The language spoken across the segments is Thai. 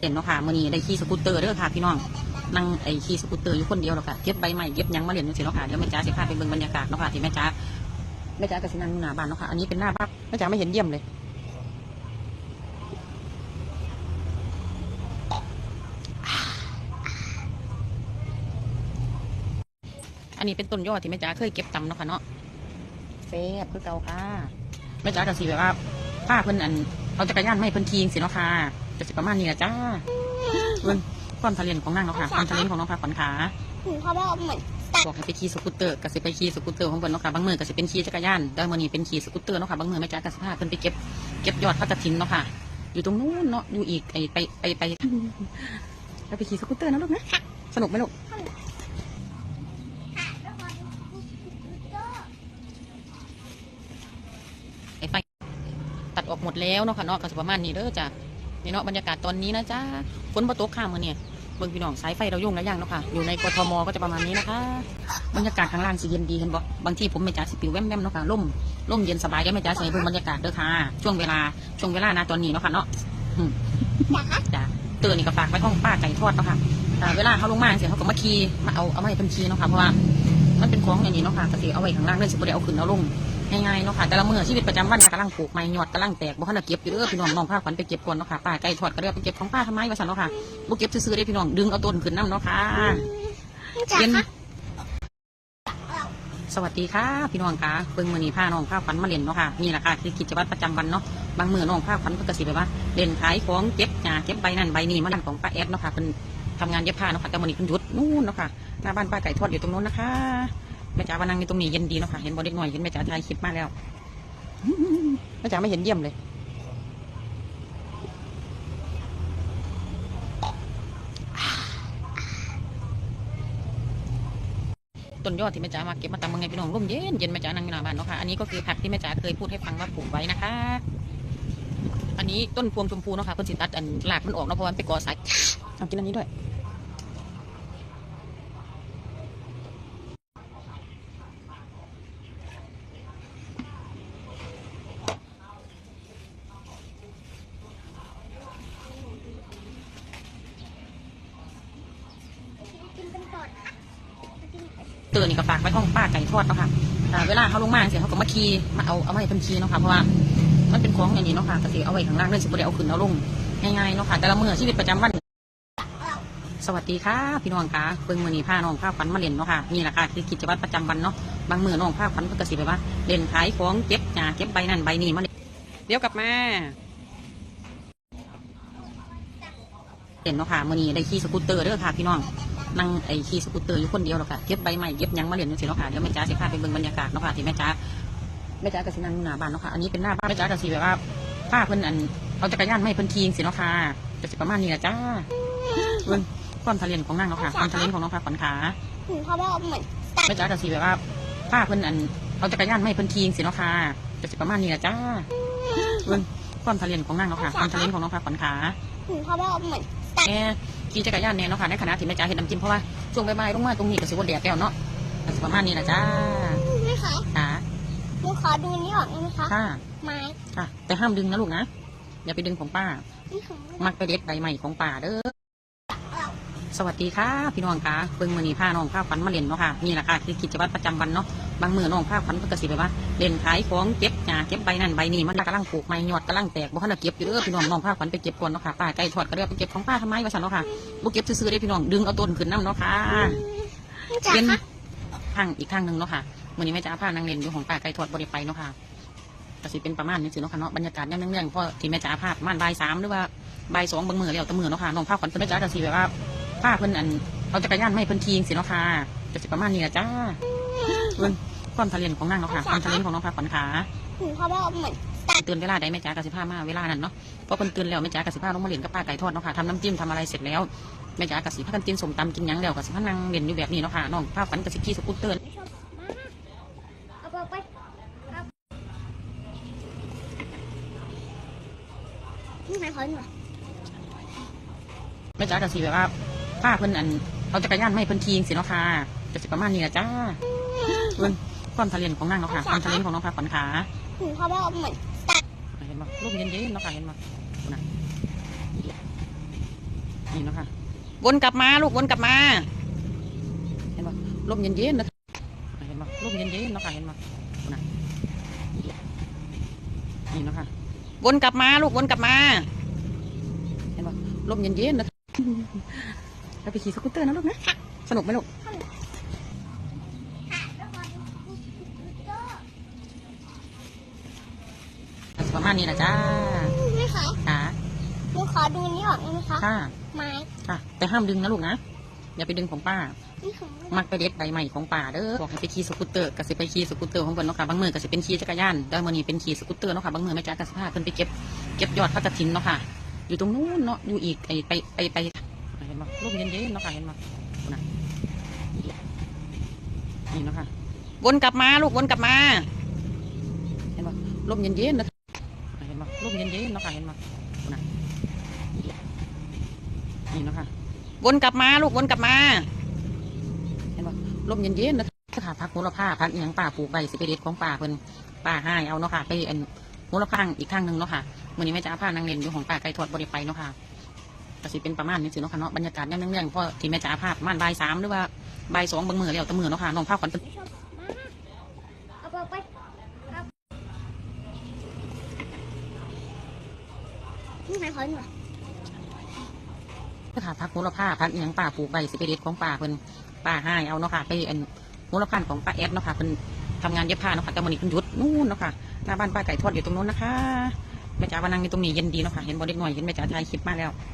เห็นเนาะค่ะมื้อนี้ได้ขี่สกูตเตอร์เด้อค่ะพี่น้องนั่งไอ้ขี่สกูตเตอร์อยู่คนเดียวแล้วค่ะเก็บใบใหม่เก็บยังมาเรียนจังซี่เนาะค่ะเดี๋ยวแม่จ๋าสิพาไปเบิ่งบรรยากาศเนาะค่ะที่แม่จ๋าแม่จ๋าก็สินังหน้าบ้านเนาะค่ะอันนี้เป็นหน้าบ้านแม่จ๋าไม่เห็นเยี่ยมเลยอันนี้เป็นต้นยอดที่แม่จ๋าเคยเก็บตำเนาะค่ะเนาะเซฟคือเก่าค่ะแม่จ๋าก็สิแบบว่าป้าเพิ่นอัน เอาจักรยานไม่เพิ่นขี่สิเนาะค่ะจะสิประมาณนี้ละจ้าเพิ่นความทะเลนของนางเนาะค่ะความทะเลนของน้องค่ะขวัญขาหนูเขาบอกเหมือนบอกให้ไปขี่สกูตเตอร์ก็สิไปขี่สกูตเตอร์ของเพิ่นเนาะค่ะบางมื้อก็สิเป็นขี่จักรยานแต่มื้อนี้เป็นขี่สกูตเตอร์เนาะค่ะบางมื้อแม่จ๋าก็สิพาเพิ่นไปเก็บเก็บยอดพักกระถินเนาะค่ะ อยู่ตรงนู้นเนาะอยู่อีกไอไปไปไปแล้วไปขี่สกูตเตอร์นะลูกนะสนุกไหมลูก ไอ้ไฟตั ดออกหมดแล้วเนาะค่ะเนาะก็สิประมาณนี้เด้อจ้ะนี่เนาะบรรยากาศตอนนี้นะจ้าฝนบ่ตกข้ามมือเนี่ยเบิ่งพี่น้องสายไฟเราโยงระยางเนาะค่ะ อยู่ในกทมก็จะประมาณนี้นะคะ บรรยากาศข้างล่างสิเย็นดีเห็นบ่บางที่ผมไม่จ่าสิปิวแว่มๆเนาะค่ะล่มล่มเย็นสบายได้ไม่จ่าใส่เบิ่งบรรยากาศเด้อค่ะ ช่วงเวลาช่วงเวลานะตอนนี้เนาะค่ะเนาะจ้ะเตือนนี่ก็ฝากไว้ห้องป้าไก่ทอดเนาะค่ะเวลาเขาลงมาเสียเขาก็มาขี่มาเอาเอามาให้เพิ่นขี่เนาะค่ะเพราะว่ามันเป็นของอย่างนี้เนาะค่ะก็สิเอาไว้ข้างล่างเรื่องสิบ่ได้เอาขึ้นเอาลง ง่ายๆเนาะค่ะแต่ละมื้อชีวิตประจำวันกำลังปลูกไม้หยอดกำลังแตกบ่ทันได้เก็บอยู่เด้อพี่น้องน้องพาขวัญไปเก็บก่อนเนาะค่ะป้าไก่ทอดก็เรียกไปเก็บของป้าทำไมว่าซั่นเนาะค่ะบ่เก็บซื่อๆได้พี่น้องดึงเอาต้นขึ้นนํเนาะค่ะจ๋าเป็นคะสวัสดีค่ะพี่น้องค่ะเบิ่งมื้อนี้พาน้องพาขวัญมาเล่นเนาะค่ะนี่แหละค่ะคือกิจวัตรประจำวันเนาะบางมื้อน้องพาขวัญเพิ่นก็สิแบบว่าเล่นขายของเก็บหญ้าเก็บใบนั่นใบนี่มาดันของป้าแอดเนาะค่ะเพิ่นทำงานเย็บผ้าเนาะค่ะแต่มื้อนี้เพิ่นหยุดนู่นเนาะค่ะหน้าบ้านป้าไก่ทอดอยู่ตรงนู้นนะคะ แม่จ๋ามานั่งอยู่ตรงนี้เย็นดีเนาะค่ะ เห็นบ่เด็กน้อย เห็นแม่จ๋าถ่ายคลิปมาแล้วแม่จ๋าไม่เห็นเยี่ยมเลย ต้นยอดที่แม่จ๋ามาเก็บมาตำมังไงพี่น้องร่มเย็นเย็นแม่จ๋านั่งอยู่หน้าบ้านเนาะค่ะ อันนี้ก็คือผักที่แม่จ๋าเคยพูดให้ฟังว่าปลูกไว้นะคะ อันนี้ต้นพวงชมพูเนาะค่ะเพิ่นสิตัดอันหลากมันออกเนาะเพราะว่ามันไปก่อสายเอากินอันนี้ด้วย เตือนนี่ก็ฝากไว้ห้องป้าไก่ทอดเนาะค่ะเวลาเขาลงมาเสียเขาก็มาขีมาเอาเอามาให้เพิ่นขี่เนาะค่ะเพราะว่ามันเป็นของอย่างนี้เนาะค่ะก็สิเอาไว้ข้างล่างเรื่องสิบ่ได้เอาขึ้นเอาลงง่ายๆเนาะค่ะแต่ละมื้อชีวิตประจำวัน สวัสดีค่ะพี่น้องค่ะเบิ่งมื้อนี้พาน้องพาขวัญมาเล่นเนาะค่ะนี่แหละค่ะคือกิจวัตรประจำวันเนาะบางมื้อน้องพาขวัญเพิ่นก็สิแบบว่าเล่นขายของเก็บหญ้าเก็บใบนั่นใบนี่มาเล่นเดี๋ยวกลับมาเล่นเนาะค่ะมื้อนี้ได้ขี่สกูตเตอร์เด้อค่ะพี่น้อง นั่งไอ้ขี่สกูตเตอร์อยู่คนเดียวแล้วค่ะเก็บใบใหม่เก็บหยังมาเล่นจังซี่เนาะค่ะเดี๋ยวแม่จ๋าสิพาไปเบิ่งบรรยากาศเนาะค่ะที่แม่จ๋าแม่จ๋าก็สินั่งอยู่หน้าบ้านเนาะค่ะอันนี้เป็นหน้าบ้านแม่จ๋าก็สิแบบว่าป้าเพิ่นอันเอาจักรยานมาให้เพิ่นขี่จังซี่เนาะค่ะก็สิประมาณนี้ล่ะจ้าเบิ่งความทะเลนของนางเนาะค่ะความทะเลนของน้องค่ะขวัญขาหนูเขาบอกเหมือนแม่จ๋าก็สิแบบว่าป้าเพิ่นอันเอาจักรยานมาให้เพิ่นขี่จังซี่เนาะค่ะก็สิประมาณนี้ล่ะจ้าเบิ่งความทะเลนของนางเนาะค่ะความทะเลนของน้องค่ะขวัญขาหนูเขาบอกเหมือนแม่ ขี่จักรยานเนี่ยเนาะค่ะในขณะที่แม่จ๋าเห็นน้ำจิ้มเพราะว่าช่วงบ่ายๆลงมาตรงนี้ก็สิว่าแดดแล้วเนาะก็สิประมาณนี้ล่ะจ้าไม่ขายค่ะหนูขอดูนี่ก่อนได้ไหมคะค่ะไม้ค่ะ แต่ห้ามดึงนะลูกนะอย่าไปดึงของป้านี่ของ มักไปเด็ดใบใหม่ของป่าเด้อ สวัสดีค่ะพี่น้องค่ะเบิ่งมื้อนี้พาน้องพาขวัญมาเล่นเนาะค่ะนี่แหละค่ะคือกิจวัตรประจำวันเนาะบางมื้อน้องพาขวัญเพิ่นก็สิแบบว่าเล่นขายของเก็บหญ้าเก็บใบนั่นใบนี่มันกำลังปลูกไม้หยอดกำลังแตกบ่ทันได้เก็บอยู่เด้อพี่น้องน้องพาขวัญไปเก็บก่อนเนาะค่ะป้าไก่ทอดก็เรียกไปเก็บของป้าทำไมว่าซั่นเนาะค่ะบ่เก็บซื่อๆได้พี่น้องดึงเอาต้นขึ้นนํเนาะค่ะจ๋าเป็นคะทางอีกทางหนึงเนาะค่ะมื้อนี้แม่จ๋าพานั่งเล่นอยู่ของป้าไก่ทอดบ่ได้ไปเนาะค่ะก็สิเป็นประมาณนี้สิเนาะค่ะเนาะบรรยากาศยังเนื่องๆเพราะที่แม่จ๋าพาประมาณบ่ายสามหรือว่าบ่ายสองบางมื้อแล้วแต่มื้อเนาะค่ะน้องพาขวัญเพิ่นแม่จ๋าก็สิแบบว่า ป้าเพิ่นอันเอาจักรยานมาให้เพิ่นขี่จังซี่เนาะค่ะจะสิประมาณนี้ล่ะจ้าเบิ่งความทะเลนของนางเนาะค่ะความทะเลนของน้องค่ะขวัญขาหนูเขาบอกเหมือนเตือนเวลาใดแม่จ๋ากสิพามาเวลานั้นเนาะพอเพิ่นเตือนแล้วแม่จ๋ากสิพาลงมาเล่นกับป้าไก่ทอดเนาะค่ะทำน้ำจิ้มทำอะไรเสร็จแล้วแม่จ๋ากสิพากันกินสมตำกินหยังแล้วกสิพานั่งเล่นอยู่แบบนี้เนาะค่ะน้องพาขวัญกสิขี่สกูตเตอร์ไม่ชอบมากเอาไปไปเอานี่ไหนขอหน่อยแม่จ๋ากสิแบบว่า ป้าเพิ่นอันเอาจักรยานมาให้เพิ่นขี่จังซี่เนาะค่ะจะสิประมาณนี้ล่ะจ้าเบิ่งความทะเลนของนางเนาะค่ะความทะเลนของน้องค่ะขวัญขาหนูเขาบอกเหมือนเห็นบ่รูปเย็นๆเนาะค่ะเห็นบ่นะนี่เนาะค่ะวนกลับมาลูกวนกลับมา เห็นปะลมเย็นๆนะเห็นปะลมเย็นๆเนาะค่ะเห็นปะนะนี่เนาะค่ะวนกลับมาลูกวนกลับมา เห็นปะลมเย็นๆนะ เราไปขี่สกูตเตอร์นะลูกนะสนุกไหมลูกประมาณนี้นะจ้าไม่ขายค่ะหนูขอดูนี้ออกได้ไหมคะค่ะไม้ค่ะ แต่ห้ามดึงนะลูกนะอย่าไปดึงของป้านี่ของมักไปเด็ดใบใหม่ของป่าเด้อบอกให้ไปขี่สกูตเตอร์ก็สิไปขี่สกูตเตอร์ของเพิ่นเนาะค่ะบางมือก็สิเป็นขี่จักรยานแต่มื้อนี้เป็นขี่สกูตเตอร์เนาะค่ะบางมือแม่จ้าก็สิพาเพิ่นไปเก็บเก็บยอดพักถินเนาะค่ะ อยู่ตรงนู้นเนาะอยู่อีกไอไปไปไปเห็นบ่ ร่มเย็นๆเนาะค่ะเห็นบ่นะนี่เนาะค่ะวนกลับมาลูกวนกลับมา เห็นบ่ร่มเย็นๆนะเห็นบ่ร่มเย็นๆเนาะค่ะเห็นบ่นะนี่เนาะค่ะวนกลับมาลูกวนกลับมา เห็นบ่ลมเย็นๆนะค่ะพักโหระพาพักอหย่างป่าปลูกใบสิไปเด็ดของป่าเพิ่นป่าให้เอาเนาะค่ะไปอันโหระพาอีกข้างหนึ่งเนาะค่ะมื้อนี้แม่จะเอาผ้านางเลนอยู่ของป่าไก่ทอดบ่ได้ไปเนาะค่ะ ก็สิเป็นประมาณนี้สิเนาะค่ะเนาะบรรยากาศยังเนื่องๆเพราะที่แม่จะเอาผ้าประมาณบ่ายสามหรือว่าบ่ายสองบางมื้อแล้วแต่มื้อเนาะค่ะน้องผ้าขวัญเพิ่นไม่ชอบมาเอาไปไปครับนี่ขายของหน่อยค่ะพักโหระพาพักอหย่างป่าปลูกใบสิไปเด็ดของป่าเพิ่นป่าให้เอาเนาะค่ะไปอันโหระพาของป้าแอดเนาะค่ะเพิ่นทำงานเย็บผ้าเนาะค่ะแต่มื้อนี้เพิ่นหยุดนู่นเนาะค่ะหน้าบ้านป้าไก่ทอดอยู่ตรงนู้นนะคะแม่จ๋าว่านั่งอยู่ตรงนี้เย็นดีเนาะค่ะเห็นบ่เด็กน้อยเห็นแม่จ๋าถ่ายคลิปมาแล้วนี่หนูจะ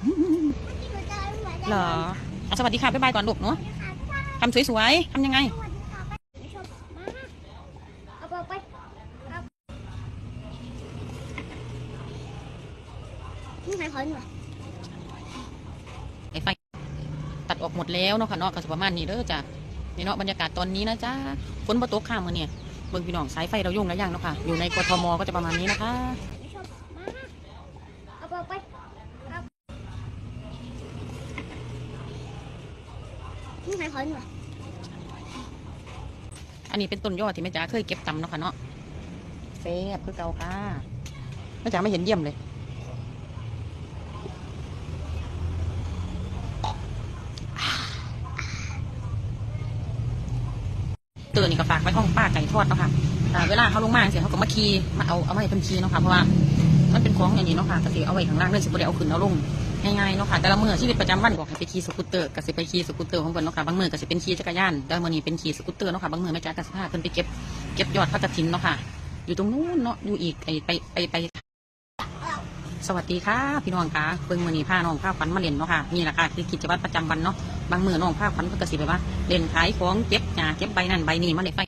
เอาหนูจะเหรออะสวัสดีค่ะบ๊ายบายก่อนลูกเนาะทำสวยๆทำยังไงสวัสดีค่ะไม่ชอบมาเอาไปไปครับนี่ขายของหน่อยไอไฟตัดออกหมดแล้วเนาะค่ะเนาะก็สิประมาณนี้เด้อจ้ะนี่เนาะบรรยากาศตอนนี้นะจ้าฝนบ่ตกข้ามมือเนี่ยเบิ่งพี่น้องสายไฟเรายุ่งแล้วยังเนาะค่ะ อยู่ในกทมก็จะประมาณนี้นะคะ ไม่ชอบมาเอาไปไปครับ นี่ขายของหน่อยอันนี้เป็นต้นยอดที่แม่จ๋าเคยเก็บตำเนาะค่ะเนาะแซ่บคือเก่าค่ะแม่จ๋าไม่เห็นเยี่ยมเลยเตือนนี่ก็ฝากไว้ห้องป้าไก่ทอดเนาะค่ะอ่าเวลาเขาลงมาเสียเขาก็มาขี่มาเอาเอาไว้เพิ่นขี่เนาะค่ะเพราะว่ามันเป็นของอย่างนี้เนาะค่ะก็สิเอาไว้ข้างล่างเลยสิบ่ได้เอาขึ้นเอาลง ง่ายๆเนาะค่ะแต่ละมือชีวิตประจำวันบอกให้ไปขี่สกูตเตอร์ก็สิไปขี่สกูตเตอร์ของเพิ่นเนาะค่ะบางมือก็สิเป็นขี่จักรยานแต่มื้อนี้เป็นขี่สกูตเตอร์เนาะค่ะบางมือแม่จ๋าก็สิพาเพิ่นไปเก็บเก็บยอดพักถินเนาะค่ะ อยู่ตรงนู้นเนาะอยู่อีกไอไปไปไป สวัสดีค่ะ พี่น้องค่ะเบิ่งมื้อนี้พาน้องพาขวัญมาเล่นเนาะค่ะนี่แหละค่ะคือกิจวัตรประจำวันเนาะบางมือน้องพาขวัญเพิ่นก็สิแบบว่าเล่นขายของเก็บหญ้าเก็บใบนั่นใบนี้มาเลยไฟ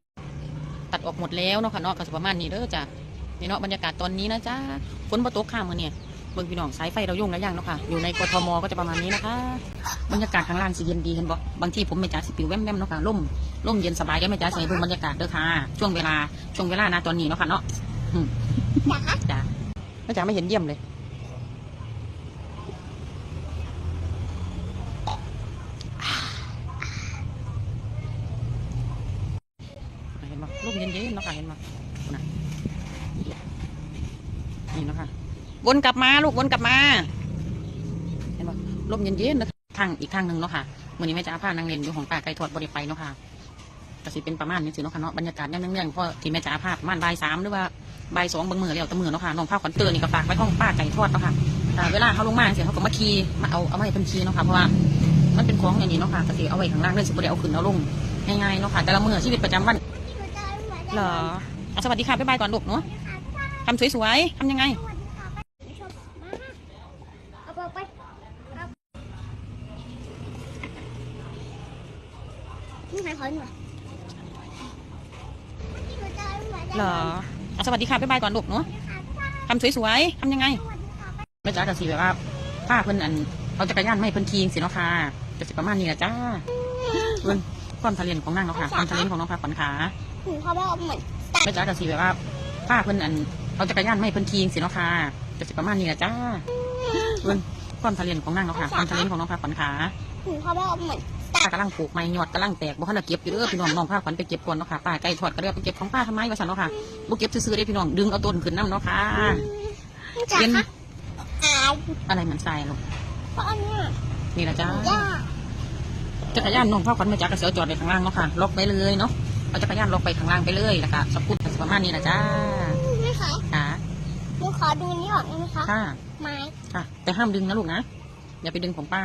ตัดออกหมดแล้วเนาะค่ะเนาะก็สิประมาณนี้เด้อจ้ะนี่เนาะบรรยากาศตอนนี้นะจ้าฝนบ่ตกข้ามมื้อเนี่ย เบิ่งพี่น้องสายไฟเรายุ่งแล้วยังเนาะค่ะ อยู่ในกทมก็จะประมาณนี้นะคะ บรรยากาศข้างล่างสิเย็นดีเห็นบ่บางที่ผมแม่จ๋าสิปิวแว่มๆเนาะค่ะร่มร่มเย็นสบายแกแม่จ๋าใส่เบิ่งบรรยากาศเด้อค่ะ ช่วงเวลาช่วงเวลานะตอนนี้เนาะค่ะเนาะจ๋าจ้ะแม่จ๋าไม่เห็นเยี่ยมเลย เห็นปะร่มเย็นๆเนาะค่ะเห็นปะนะนี่เนาะค่ะ วนกลับมาลูกวนกลับมา เห็นปะร่มเย็นๆนะทางอีกทางหนึ่งเนาะค่ะมื่อนี้แม่จะเอาผ้านางเล่นอยู่ของป่าไก่ทอดบริไปเนาะค่ะก็สิเป็นประมาณนี้สิเนาะค่ะเนาะบรรยากาศยังเนื่องๆเพราะที่แม่จะเอาผ้าประมาณบ่ายสามหรือว่าบ่ายสองบางมือแล้วแต่มือเนาะค่ะน้องผ้าขวัญเตือนนี่ก็ฝากไว้ห้องป้าไก่ทอดเนาะค่ะอ่าเวลาเขาลงมาเสียเขาก็มาขี่มาเอาเอาไว้เพิ่นขี่เนาะค่ะเพราะว่ามันเป็นของอย่างนี้เนาะค่ะก็สิเอาไว้ข้างล่างเลยสิบ่ได้เอาขึ้นเอาลงง่ายๆเนาะค่ะแต่ละมือชีวิตประจำวันนี่หนูจะเอาหนูจะเหรออะสวัสดีค่ะบ๊ายบายก่อนลูกเนาะทำสวยๆทำยังไง สวัสดีค่ะไม่ชอบมาเอาไปไปครับ นี่ขายของหน่อยนี่หนูจะเอาหนูจะเหรออะสวัสดีค่ะบ๊ายบายก่อนลูกเนาะทำสวยๆทำยังไงสวัสดีค่ะแม่จ๋าก็สิแบบว่าป้าเพิ่นอันเอาจักรยานไม่เพิ่นขี่สิเนาะค่ะจะสิประมาณนี้แหละจ้าเพิ่นความทะเลนของนางเนาะค่ะความทะเลนของน้องฟ้าขวัญขาหนูเขาบอกเหมือนแม่จ๋าก็สิแบบว่าป้าเพิ่นอันเอาจักรยานไม่เพิ่นขี่สิเนาะค่ะจะสิประมาณนี้แหละจ้าเพิ่นความทะเลนของนางเนาะค่ะความทะเลนของน้องฟ้าขวัญขาหนูเขาบอกเหมือน ป้ากำลังปลูกไม้ยอดกำลังแตกบ่ทันได้เก็บอยู่เด้อพี่น้องน้องพาขวัญไปเก็บก่อนเนาะค่ะป้าไก่ทอดก็เลยเอาไปเก็บของป้าทำไมว่าซั่นเนาะค่ะบ่เก็บซื่อๆได้พี่น้องดึงเอาต้นขึ้นนํเนาะค่ะจ๋าเป็นคะอ่าายอะไรเหมือนทรายลูกเพราะอันเนี้ยนี่นะจ้าย่าจักรยานน้องพ่อขวัญมาจากกระเสือจอดไว้ข้างล่างเนาะค่ะล็อกไว้เลยเนาะเอาจักรยานล็อกไปข้างล่างไปเลยแล้วก็สกุลประมาณนี้นะจ้าไม่ขายค่ะหนูขอดูนี้ออกได้ไหมคะค่ะไม้ค่ะ แต่ห้ามดึงนะลูกนะอย่าไปดึงของป้า